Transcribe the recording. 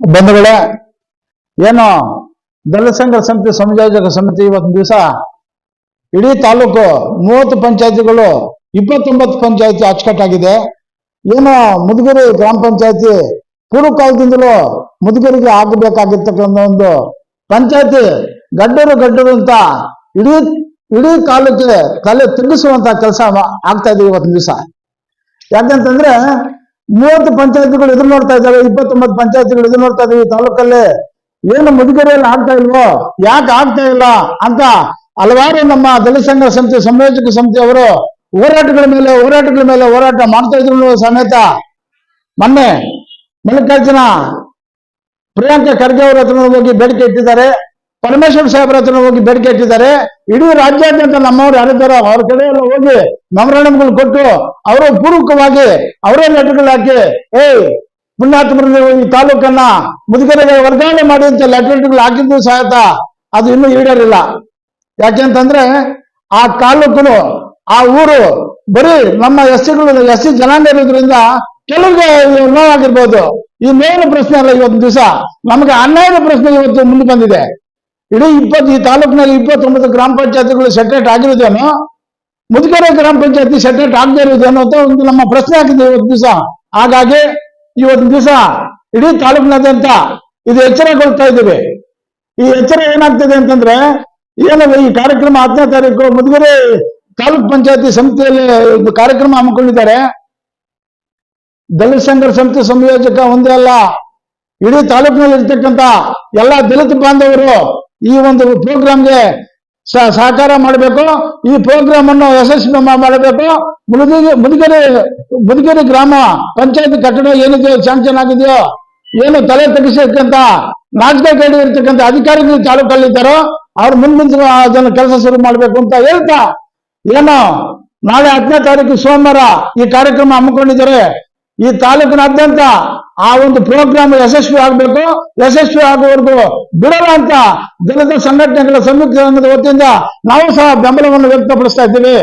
ಬಂಧುಗಳೇ, ಏನು ದಲಿತ ಸಂಘ ಸಮಿತಿ, ಸಂಯೋಜಕ ಸಮಿತಿ ಇವತ್ತಿನ ದಿವಸ ಇಡೀ ತಾಲೂಕು ಮೂವತ್ತು ಪಂಚಾಯತಿಗಳು, ಇಪ್ಪತ್ತೊಂಬತ್ತು ಪಂಚಾಯತಿ ಅಚ್ಚುಕಟ್ಟಾಗಿದೆ. ಏನು ಮುದುಗಿರಿ ಗ್ರಾಮ ಪಂಚಾಯತಿ ಪೂರ್ವ ಕಾಲದಿಂದಲೂ ಮುದುಗಿರಿಗೆ ಆಗಬೇಕಾಗಿರ್ತಕ್ಕಂಥ ಒಂದು ಪಂಚಾಯತಿ ಗಡ್ಡರು ಗಡ್ಡರು ಅಂತ ಇಡೀ ಇಡೀ ಕಾಲಕ್ಕೆ ತಲೆ ತಿರುಗಿಸುವಂತ ಕೆಲಸ ಆಗ್ತಾ ಇದೆ ಇವತ್ತಿನ ದಿವಸ. ಯಾಕಂತಂದ್ರೆ ಮೂವತ್ತು ಪಂಚಾಯತ್ಗಳು ಎದುರು ನೋಡ್ತಾ ಇದ್ದಾವೆ, ಇಪ್ಪತ್ತೊಂಬತ್ತು ಪಂಚಾಯತ್ಗಳು ಎದುರು ನೋಡ್ತಾ ಇದ್ದಾವೆ ಈ ತಾಲೂಕಲ್ಲಿ. ಏನು ಮುದುಗೇರಿಯಲ್ಲಿ ಆಗ್ತಾ ಇಲ್ವೋ? ಯಾಕೆ ಆಗ್ತಾ ಇಲ್ಲ ಅಂತ ಹಲವಾರು ನಮ್ಮ ದಲಿತ ಸಂಘ ಸಮಿತಿ ಸಂಯೋಜಕ ಸಮಿತಿ ಅವರು ಹೋರಾಟಗಳ ಮೇಲೆ ಹೋರಾಟಗಳ ಮೇಲೆ ಹೋರಾಟ ಮಾಡ್ತಾ ಇದ್ರು ಸಮೇತ ಮೊನ್ನೆ ಮಲ್ಲಿಕಾರ್ಜುನ ಪ್ರಿಯಾಂಕಾ ಖರ್ಗೆ ಅವರ ಹತ್ರ ಹೋಗಿ ಬೇಡಿಕೆ ಇಟ್ಟಿದ್ದಾರೆ. ಪರಮೇಶ್ವರ್ ಸಾಹೇಬ್ರ ಹತ್ರ ಹೋಗಿ ಬೇಡಿಕೆ ಇಟ್ಟಿದ್ದಾರೆ. ಇಡೀ ರಾಜ್ಯಾದ್ಯಂತ ನಮ್ಮವ್ರು ಯಾರಿದ್ದಾರೋ ಅವ್ರ ಕಡೆ ಎಲ್ಲ ಹೋಗಿ ಮೆಮೊರಾಂಡಮ್ಗಳು ಕೊಟ್ಟು ಅವರು ಪೂರ್ವಕವಾಗಿ ಅವರೇ ಲೆಟರ್ಗಳು ಹಾಕಿ, ಏಯ್ ಪುಣ್ಯಾತ್ಮರು ಈ ತಾಲೂಕನ್ನ ಮುದುಕರಿಗೆ ವರ್ಗಾವಣೆ ಮಾಡಿ ಅಂತ ಲೆಟರ್ಗಳು ಹಾಕಿದ್ದು ಸಹಿತ ಅದು ಇನ್ನೂ ಈಡೇರಿಲ್ಲ. ಯಾಕೆಂತಂದ್ರೆ ಆ ತಾಲೂಕುನು, ಆ ಊರು ಬರೀ ನಮ್ಮ ಎಸ್ ಸಿಗಳು ಎಸ್ ಸಿ ಜನಾಂಗ ಇರೋದ್ರಿಂದ ಕೆಲವ್ರಿಗೆ ನೋವಾಗಿರ್ಬೋದು. ಈ ಮೇಲಿನ ಪ್ರಶ್ನೆ ಅಲ್ಲ ಇವತ್ತು ದಿವಸ. ನಮಗೆ ಅನ್ಯಾಯದ ಪ್ರಶ್ನೆ ಇವತ್ತು ಮುಂದೆ ಬಂದಿದೆ. ಇಡೀ ಇಪ್ಪತ್ತು, ಈ ತಾಲೂಕಿನಲ್ಲಿ ಇಪ್ಪತ್ತೊಂಬತ್ತು ಗ್ರಾಮ ಪಂಚಾಯತಿಗಳು ಸೆಟ್ರೇಟ್ ಆಗಿರೋದೇನೋ, ಮುದುಕೆರೆ ಗ್ರಾಮ ಪಂಚಾಯತಿ ಸೆಟ್ರೇಟ್ ಆಗದೆ ಇರೋದೇನೋ ಅಂತ ಒಂದು ನಮ್ಮ ಪ್ರಶ್ನೆ ಆಗಿದೆ ಇವತ್ತು ದಿವಸ. ಹಾಗಾಗಿ ಇವತ್ತು ದಿವಸ ಇಡೀ ತಾಲೂಕಿನಾದ್ಯಂತ ಇದು ಎಚ್ಚರ ಕೊಡ್ತಾ ಇದ್ದೀವಿ. ಈ ಎಚ್ಚರ ಏನಾಗ್ತದೆ ಅಂತಂದ್ರೆ ಏನಲ್ಲ ಈ ಕಾರ್ಯಕ್ರಮ ಹತ್ತನೇ ತಾರೀಕು ಮುದುಗರೆ ತಾಲೂಕ್ ಪಂಚಾಯತಿ ಸಮಿತಿಯಲ್ಲಿ ಒಂದು ಕಾರ್ಯಕ್ರಮ ಹಮ್ಮಿಕೊಂಡಿದ್ದಾರೆ. ದಲಿತ ಸಂಘರ್ಷ ಸಂಸ್ಥೆ ಸಂಯೋಜಕ ಒಂದೇ ಅಲ್ಲ. ಇಡೀ ತಾಲೂಕಿನಲ್ಲಿ ಇರ್ತಕ್ಕಂಥ ಎಲ್ಲ ದಲಿತ ಬಾಂಧವರು ಈ ಒಂದು ಪ್ರೋಗ್ರಾಮ್ಗೆ ಸಹಕಾರ ಮಾಡಬೇಕು, ಈ ಪ್ರೋಗ್ರಾಮ್ ಅನ್ನು ಯಶಸ್ವಿ ಮಾಡಬೇಕು. ಮುದುಗಿರಿ, ಮುದುಗೆರೆ ಮುದುಗೆರೆ ಗ್ರಾಮ ಪಂಚಾಯತ್ ಕಟ್ಟಡ ಏನಿದೆಯೋ ಸ್ಯಾಂಕ್ಷನ್ ಆಗಿದೆಯೋ, ಏನು ತಲೆ ತಗ್ಗಿಸಿರ್ತಕ್ಕಂತ ನಾಟಕ ಕೇಳಿ ಇರ್ತಕ್ಕಂಥ ಅಧಿಕಾರಿಗಳು ತಾಲೂಕಲ್ಲಿದ್ದಾರೋ ಅವ್ರು ಮುಂದಿನ ಅದನ್ನು ಕೆಲಸ ಶುರು ಮಾಡಬೇಕು ಅಂತ ಹೇಳ್ತಾ, ಏನೋ ನಾಳೆ ಹತ್ತನೇ ತಾರೀಕು ಸೋಮವಾರ ಈ ಕಾರ್ಯಕ್ರಮ ಹಮ್ಮಿಕೊಂಡಿದ್ದಾರೆ. ಈ ತಾಲೂಕಿನಾದ್ಯಂತ ಆ ಒಂದು ಪ್ರೋಗ್ರಾಮ್ ಯಶಸ್ವಿ ಆಗಬೇಕು, ಯಶಸ್ವಿ ಆಗುವವರೆಗೂ ಬಿಡಲ್ಲ ಅಂತ ದಲಿತ ಸಂಘಟನೆಗಳ ಸಂಯುಕ್ತ ಸಂಘದ ವತಿಯಿಂದ ನಾವು ಸಹ ಬೆಂಬಲವನ್ನು ವ್ಯಕ್ತಪಡಿಸ್ತಾ ಇದ್ದೀವಿ.